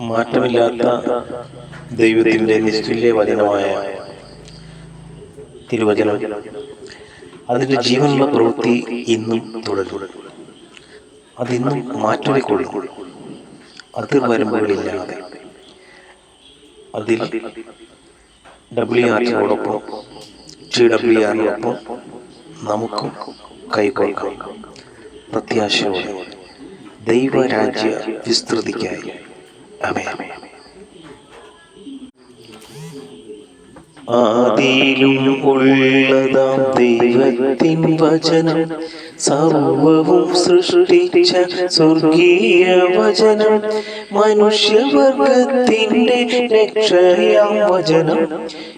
മാറ്റമില്ലാത്ത ദൈവത്തിന്റെ നിശ്ചല്യ വചനമായ തിരുവചനം. അതിന്റെ ജീവനുള്ള പ്രവൃത്തി ഇന്നും തുടരും. അതിന്നും മാറ്റൊഴിക്കൊള്ളും അതിർ വരുമ്പോഴില്ലാതെ. അതിൽ ഡബ്ല്യു ആറിനോടൊപ്പം ജി ഡബ്ല്യു ആറിനൊപ്പം നമുക്കും കൈകൊള്ളാം പ്രത്യാശയോടെ ദൈവരാജ്യ വിസ്തൃതിക്കായി. ആദിയിലും ഉള്ളതാം ദൈവത്തിൻ വചനം സർവവും സൃഷ്ടിച്ച സ്വർഗീയ വചനം. മനുഷ്യവർഗത്തിന്റെ രക്ഷയാം വചനം.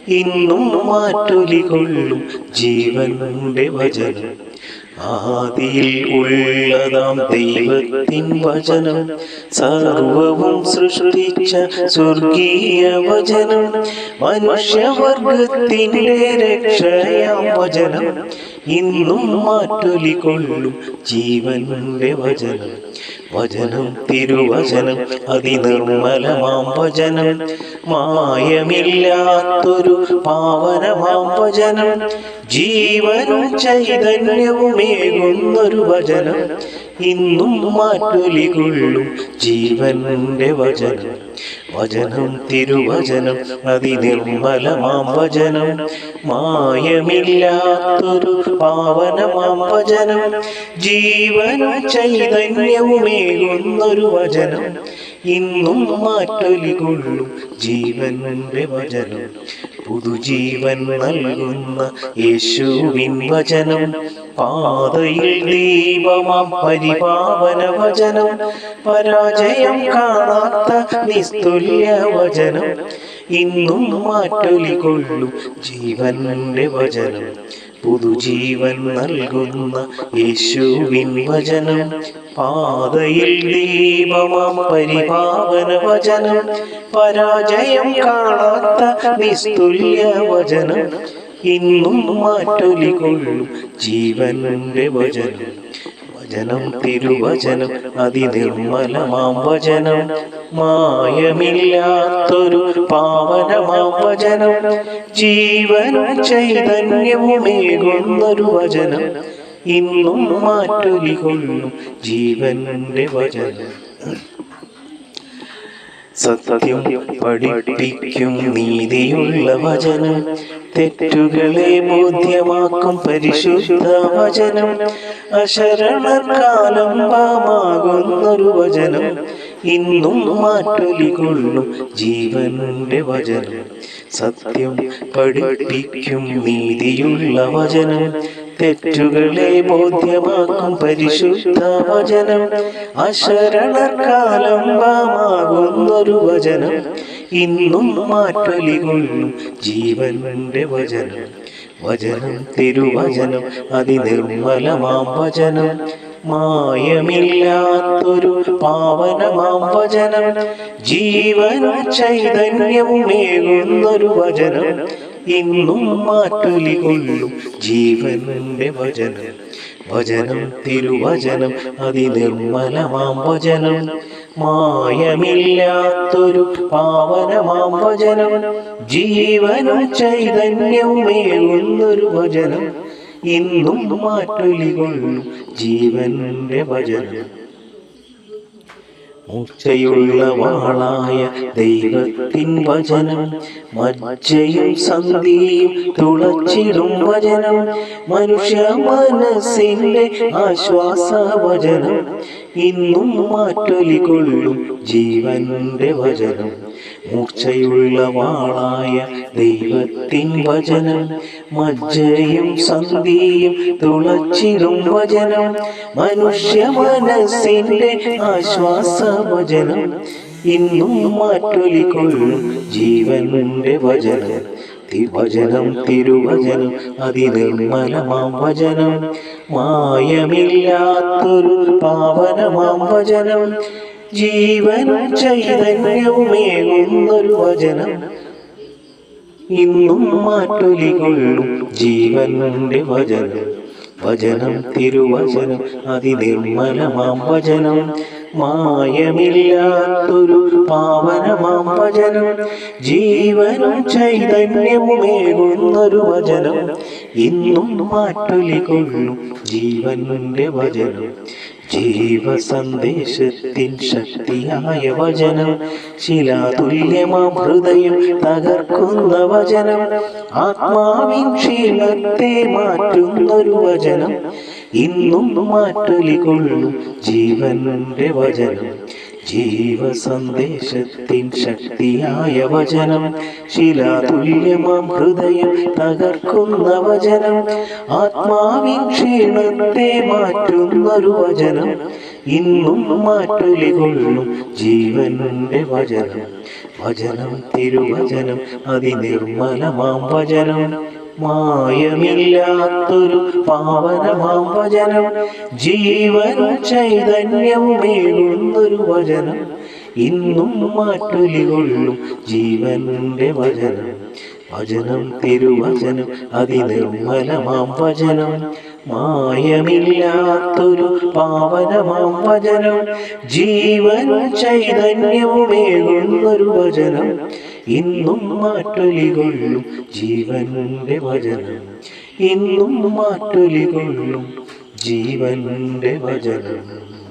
ഇന്നും മാറ്റൊലികൊള്ളും ജീവന്റെ വചനം. ആദിയിൽ ഉള്ളതാം ദൈവത്തിൻ വചനം. സർവവും സൃഷ്ടിച്ച സ്വർഗീയ വചനം. മനുഷ്യവർഗത്തിന്റെ രക്ഷയ വചനം. ഇന്നും മാറ്റൊലികൊള്ളും ജീവന്റെ വചനം. വചനം തിരുവചനം അതിനിർമ്മലമാം വചനം. മായമില്ലാത്തൊരു പാവനമാം വചനം. ജീവനും ചൈതന്യവുമേകുന്നൊരു വചനം ഇന്നും മാറ്റൊലികൊള്ളും ജീവന്റെ വചനം. വചനം തിരുവചനം അതിനിർമ്മലമാം വചനം. മായമില്ലാത്തൊരു പാവനമാം വചനം. ജീവനും ചൈതന്യവുമേകുന്നൊരു വചനം ഇന്നും മാറ്റൊലികൊള്ളും ജീവന്റെ വചനം. പുതുജീവൻ നൽകുന്ന യേശുവിൻ വചനം. പാതയിൽ ദീപമാം പരിപാവന വചനം പരാജയം കാണാത്ത നിസ്തുല്യ വചനം ഇന്നും മാറ്റൊലികൊള്ളും ജീവന്റെ വചനം. പുതുജീവൻ നൽകുന്ന യേശുവിൻ വചനം. പാതയിൽ ദീപമാം പരിപാവന വചനം പരാജയം കാണാത്ത നിസ്തുല്യ വചനം ഇന്നും മാറ്റൊലികൊള്ളും ജീവന്റെ വചനം. വചനം തിരുവചനം അതിനിർമ്മലമാം വചനം. മായമില്ലാത്തൊരു പാവനമാം വചനം. ജീവനും ചൈതന്യവുമേകുന്നൊരു വചനം. ഇന്നും മാറ്റൊലികൊള്ളും ജീവന്റെ വചനം. സത്യം പഠിപ്പിക്കും നീതിയുള്ള വചനം. തെറ്റുകളെ ബോധ്യമാക്കും പരിശുദ്ധ വചനം. അശരണക്കാലം പാമാകുന്നൊരു വചനം. ഇന്നും മാറ്റൊലികൊള്ളും ജീവന്റെ വചനം. സത്യം പഠിപ്പിക്കും നീതിയുള്ള വചനം. തെറ്റുകളെ ബോധ്യമാക്കും പരിശുദ്ധ വചനം അശരണക്കാലം പാമാകുന്നൊരു വചനം. ഇന്നും മാറ്റൊലികൊള്ളും ജീവന്റെ വചനം. വചനം തിരുവചനം അതിനിർമ്മലമാം വചനം. മായമില്ലാത്തൊരു പാവനമാം വചനം. ജീവനും ചൈതന്യമേകുന്നൊരു വചനം. ഇന്നും മാറ്റൊലികൊള്ളും ജീവന്റെ വചനം വചനം തിരുവചനം അതിനിർമ്മലമാം വചനം മായമില്ലാത്തൊരു പാവനമാം വചനം ജീവനും ചൈതന്യവുമേകുന്നൊരു വചനം ഇന്നും മാറ്റൊലികൊള്ളും ജീവന്റെ വചനം മൂർച്ചയുള്ള വാളായ ദൈവത്തിൻ വചനം മജ്ജയും സന്ധിയും തുളച്ചിടും വചനം മനുഷ്യ മനസ്സിന്റെ ആശ്വാസ വചനം ഇന്നും മാറ്റൊലികൊള്ളും ജീവന്റെ വചനം. മൂർച്ചയുള്ള വാളായ ദൈവത്തിൻ വചനം. മജ്ജയും സന്ധിയും തുളച്ചിടും വചനം. മനുഷ്യ മനസ്സിന്റെ ആശ്വാസ വചനം ഇന്നും മാറ്റൊലിക്കൊള്ളും ജീവന്റെ വചനം. തിരുവചനം തിരുവചനം അതിനിർമ്മലമാം വചനം. മായമില്ലാത്തൊരു പാവനമാം വചനം. ജീവനും ചൈതന്യവുമേകുന്നൊരു വചനം. ഇന്നും മാറ്റൊലികൊള്ളും ജീവനുണ്ട് വചനം. വചനം തിരുവചനം അതിനിർമ്മലമാം വചനം. മായമില്ലാത്തൊരു പാവനമാം വചനം ജീവനും ചൈതന്യമുമേകുന്നൊരു വചനം ഇന്നും മാറ്റൊലി കൊള്ളും ജീവന്റെ വചനം ജീവസന്ദേശത്തിൻ ശക്തിയായ വചനം ശിലാതുല്യമാം ഹൃദയം തകർക്കുന്ന വചനം ആത്മാവിൻ ക്ഷീണത്തെ മാറ്റുന്നൊരു വചനം ഇന്നും മാറ്റലികൊള്ളും ജീവന്റെ വചനം. ജീവസന്ദേശത്തിൻ ശക്തിയായ വചനം. ശിലാതുല്യമാം ഹൃദയം തകർക്കുന്ന വചനം. ആത്മാവിൻ ക്ഷീണത്തെ മാറ്റുന്നൊരു വചനം. ഇന്നും മാറ്റൊലി ജീവനന്റെ വചനം. വചനം തിരുവചനം അതിനിർമ്മലമാം വചനം. മായമില്ലാത്തൊരു പാവനമാം വചനം ചൈതന്യം ചൈതന്യവുമേകുന്നൊരു വചനം. ഇന്നും മാറ്റൊലി കൊള്ളും ജീവന്റെ വചനം. വചനം തിരുവചനം അതിനിർമ്മലമാം വചനം മായമില്ലാത്തൊരു പാവനമാം വചനം ജീവൻ ചൈതന്യവുമേകുന്നൊരു വചനം ഇന്നും മാറ്റൊലികൊള്ളും ജീവന്റെ വചനം ഇന്നും മാറ്റൊലികൊള്ളും ജീവന്റെ വചനം